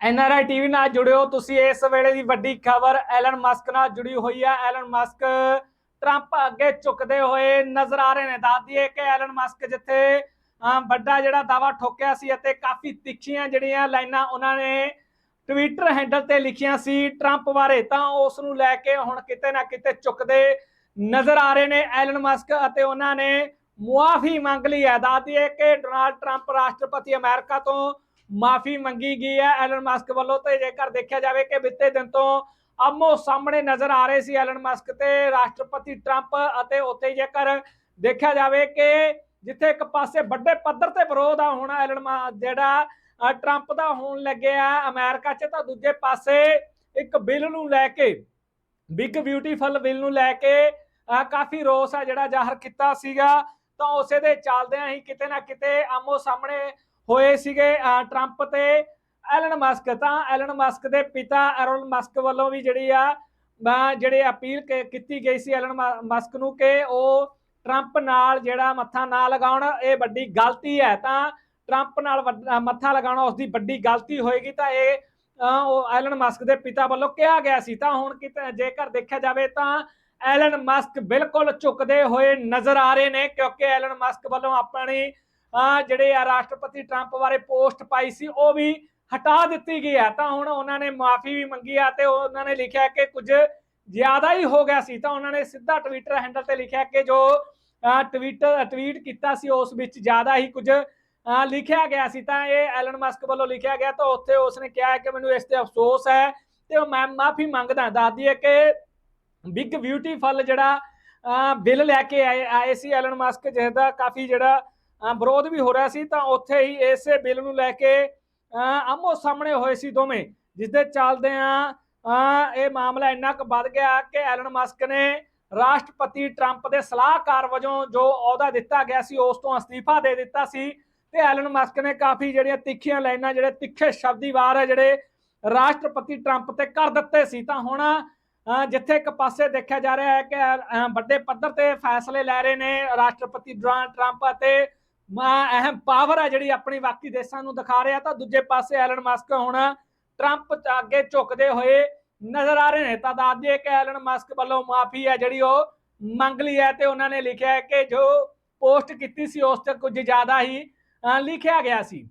NRI TV ਨਾਲ ਜੁੜਿਓ। ਤੁਸੀਂ ਇਸ ਵੇਲੇ ਦੀ ਵੱਡੀ ਖਬਰ ਐਲਨ ਮਸਕ ਨਾਲ ਜੁੜੀ ਹੋਈ ਹੈ ਐਲਨ ਮਸਕ ਟਰੰਪ ਅੱਗੇ ਝੁਕਦੇ ਹੋਏ ਨਜ਼ਰ ਆ ਰਹੇ ਨੇ। ਦੱਸ ਦਈਏ ਕਿ ਐਲਨ ਮਸਕ ਜਿੱਥੇ ਵੱਡਾ ਜਿਹੜਾ ਦਾਵਾ ਠੋਕਿਆ ਸੀ ਅਤੇ ਕਾਫੀ ਤਿੱਖੀਆਂ ਜਿਹੜੀਆਂ ਲਾਈਨਾਂ ਉਹਨਾਂ ਨੇ ਟਵਿੱਟਰ ਹੈਂਡਲ ਤੇ ਲਿਖੀਆਂ ਸੀ ਟਰੰਪ ਬਾਰੇ, ਤਾਂ ਉਸ ਨੂੰ ਲੈ ਕੇ ਹੁਣ ਕਿਤੇ ਨਾ ਕਿਤੇ ਝੁਕਦੇ ਨਜ਼ਰ ਆ ਰਹੇ ਨੇ ਐਲਨ ਮਸਕ ਅਤੇ ਉਹਨਾਂ ਨੇ ਮੁਆਫੀ ਮੰਗ ਲਈ ਹੈ। ਦੱਸ ਦਈਏ ਕਿ ਡੋਨਾਲਡ ਟਰੰਪ ਰਾਸ਼ਟਰਪਤੀ ਅਮਰੀਕਾ ਤੋਂ ਮਾਫੀ ਮੰਗੀ ਗਈ ਹੈ ਐਲਨ ਮਸਕ ਵੱਲੋਂ ਤੇ ਜੇਕਰ ਦੇਖਿਆ ਜਾਵੇ ਕਿ ਬਿੱਤੇ ਦਿਨ ਤੋਂ ਆਮੋ ਸਾਹਮਣੇ ਨਜ਼ਰ ਆ ਰਹੇ ਸੀ ਐਲਨ ਮਸਕ ਤੇ ਰਾਸ਼ਟਰਪਤੀ ਟਰੰਪ ਅਤੇ ਉੱਥੇ ਜੇਕਰ ਦੇਖਿਆ ਜਾਵੇ ਕਿ ਜਿੱਥੇ ਇੱਕ ਪਾਸੇ ਵੱਡੇ ਪੱਧਰ ਤੇ ਵਿਰੋਧ ਆ, ਹੁਣ ਐਲਨ ਜਿਹੜਾ ਟਰੰਪ ਦਾ ਹੋਣ ਲੱਗਿਆ ਅਮਰੀਕਾ 'ਚ, ਤਾਂ ਦੂਜੇ ਪਾਸੇ ਇੱਕ ਬਿੱਲ ਨੂੰ ਲੈ ਕੇ, ਬਿਗ ਬਿਊਟੀਫੁਲ ਬਿੱਲ ਨੂੰ ਲੈ ਕੇ ਕਾਫੀ ਰੋਸ ਆ ਜਿਹੜਾ ਜ਼ਾਹਰ ਕੀਤਾ ਸੀਗਾ। ਤਾਂ ਉਸੇ ਦੇ ਚੱਲਦਿਆਂ ਹੀ ਕਿਤੇ ਨਾ ਕਿਤੇ ਆਮੋ ਸਾਹਮਣੇ ਹੋਏ ਸੀਗੇ ਟਰੰਪ ਤੇ ਐਲਨ ਮਸਕ ਤਾਂ ਐਲਨ ਮਸਕ ਦੇ ਪਿਤਾ ਐਰੋਨ ਮਸਕ ਵੱਲੋਂ ਵੀ ਜਿਹੜੀ ਆ ਅ, ਜਿਹੜੇ ਅਪੀਲ ਕੀਤੀ ਗਈ ਸੀ ਐਲਨ ਮ- ਮਸਕ ਨੂੰ ਕਿ ਉਹ ਟਰੰਪ ਨਾਲ ਜਿਹੜਾ ਮੱਥਾ ਨਾ ਲਗਾਉਣ ਇਹ ਵੱਡੀ ਗਲਤੀ ਹੈ। ਤਾਂ ਟਰੰਪ ਨਾਲ ਵੱਡ- ਮੱਥਾ ਲਗਾਉਣਾ ਉਸ ਦੀ ਵੱਡੀ ਗਲਤੀ ਹੋਏਗੀ ਤਾਂ ਇਹ ਉਹ ਐਲਨ ਮਸਕ ਦੇ ਪਿਤਾ ਵੱਲੋਂ ਕਿਹਾ ਗਿਆ ਸੀ। ਤਾਂ ਹੁਣ ਕਿਤੇ ਜੇਕਰ ਦੇਖਿਆ ਜਾਵੇ ਤਾਂ ਐਲਨ ਮਸਕ ਬਿਲਕੁਲ ਝੁਕਦੇ ਹੋਏ ਨਜ਼ਰ ਆ ਰਹੇ ਨੇ ਕਿਉਂਕਿ ਐਲਨ ਮਸਕ ਵੱਲੋਂ ਆਪਣੀ ਜਿਹੜੇ ਆ ਰਾਸ਼ਟਰਪਤੀ ਟਰੰਪ ਬਾਰੇ ਪੋਸਟ ਪਾਈ ਸੀ, ਉਹ ਵੀ ਹਟਾ ਦਿੱਤੀ ਗਈ ਹੈ ਤਾਂ ਹੁਣ ਉਹਨਾਂ ਨੇ ਮਾਫੀ ਵੀ ਮੰਗੀ ਆ ਤੇ ਉਹਨਾਂ ਨੇ ਲਿਖਿਆ ਕਿ ਕੁਝ ਜ਼ਿਆਦਾ ਹੀ ਹੋ ਗਿਆ ਸੀ। ਤਾਂ ਉਹਨਾਂ ਨੇ ਸਿੱਧਾ ਟਵਿੱਟਰ ਹੈਂਡਲ ਤੇ ਲਿਖਿਆ ਕਿ ਜੋ ਟਵਿੱਟਰ ਟਵੀਟ ਕੀਤਾ ਸੀ, ਉਸ ਵਿੱਚ ਜ਼ਿਆਦਾ ਹੀ ਕੁਝ ਲਿਖਿਆ ਗਿਆ ਸੀ। ਤਾਂ ਇਹ ਐਲਨ ਮਸਕ ਵੱਲੋਂ ਲਿਖਿਆ ਗਿਆ ਤਾਂ ਉੱਥੇ ਉਸਨੇ ਕਿਹਾ ਕਿ ਮੈਨੂੰ ਇਸ ਤੇ ਅਫਸੋਸ ਹੈ ਤੇ ਉਹ ਮੈਂ ਮਾਫੀ ਮੰਗਦਾ ਦੱਸਦੀ ਦਈਏ ਕਿ ਬਿਗ ਬਿਊਟੀਫੁਲ ਜਿਹੜਾ ਬਿੱਲ ਲੈ ਕੇ ਆਏ ਆਏ ਸੀ ਐਲਨ ਮਸਕ ਜਿਸਦਾ ਕਾਫੀ ਜਿਹੜਾ ਵਿਰੋਧ ਵੀ ਹੋ ਰਿਹਾ ਸੀ ਤਾਂ ਉੱਥੇ ਹੀ ਇਸੇ ਬਿੱਲ ਨੂੰ ਲੈ ਕੇ ਆਮੋ ਸਾਹਮਣੇ ਹੋਏ ਸੀ ਦੋਵੇਂ ਜਿਸ ਦੇ ਚੱਲਦੇ ਆ ਇਹ ਮਾਮਲਾ ਇੰਨਾ ਕੁ ਵੱਧ ਗਿਆ ਕਿ ਐਲਨ ਮਸਕ ਨੇ ਰਾਸ਼ਟਰਪਤੀ ਟਰੰਪ ਦੇ ਸਲਾਹਕਾਰ ਵਜੋਂ ਜੋ ਅਹੁਦਾ ਦਿੱਤਾ ਗਿਆ ਸੀ, ਉਸ ਤੋਂ ਅਸਤੀਫਾ ਦੇ ਦਿੱਤਾ ਸੀ ਤੇ ਐਲਨ ਮਸਕ ਨੇ ਕਾਫੀ ਜਿਹੜੀਆਂ ਤਿੱਖੀਆਂ ਲਾਈਨਾਂ, ਜਿਹੜੇ ਤਿੱਖੇ ਸ਼ਬਦੀ ਵਾਰ ਹੈ ਜਿਹੜੇ ਰਾਸ਼ਟਰਪਤੀ ਟਰੰਪ ਤੇ ਕਰ ਦਿੱਤੇ ਸੀ, ਤਾਂ ਹੁਣ ਜਿੱਥੇ ਇੱਕ ਪਾਸੇ ਦੇਖਿਆ ਜਾ ਰਿਹਾ ਹੈ ਕਿ ਵੱਡੇ ਪੱਧਰ ਤੇ ਫੈਸਲੇ ਲੈ ਰਹੇ ਨੇ ਰਾਸ਼ਟਰਪਤੀ ਡੋਨਾਲਡ ਟਰੰਪ ਅਤੇ ਅਹਿਮ ਪਾਵਰ ਹੈ ਜਿਹੜੀ ਆਪਣੀ ਬਾਕੀ ਦੇਸ਼ਾਂ ਨੂੰ ਦਿਖਾ ਰਿਹਾ ਤਾਂ ਦੂਜੇ ਪਾਸੇ ਐਲਨ ਮਸਕ ਹੁਣ ਟਰੰਪ ਅੱਗੇ ਝੁਕਦੇ ਹੋਏ ਨਜ਼ਰ ਆ ਰਹੇ ਨੇ। ਤਾਂ ਦੱਸ ਦਈਏ ਕਿ ਐਲਨ ਮਸਕ ਵੱਲੋਂ ਮਾਫੀ ਹੈ ਜਿਹੜੀ ਉਹ ਮੰਗ ਲਈ ਹੈ ਤੇ ਉਹਨਾਂ ਨੇ ਲਿਖਿਆ ਹੈ ਕਿ ਜੋ ਪੋਸਟ ਕੀਤੀ ਸੀ ਉਸ ਤੇ ਕੁਝ ਜ਼ਿਆਦਾ ਹੀ ਲਿਖਿਆ ਗਿਆ ਸੀ।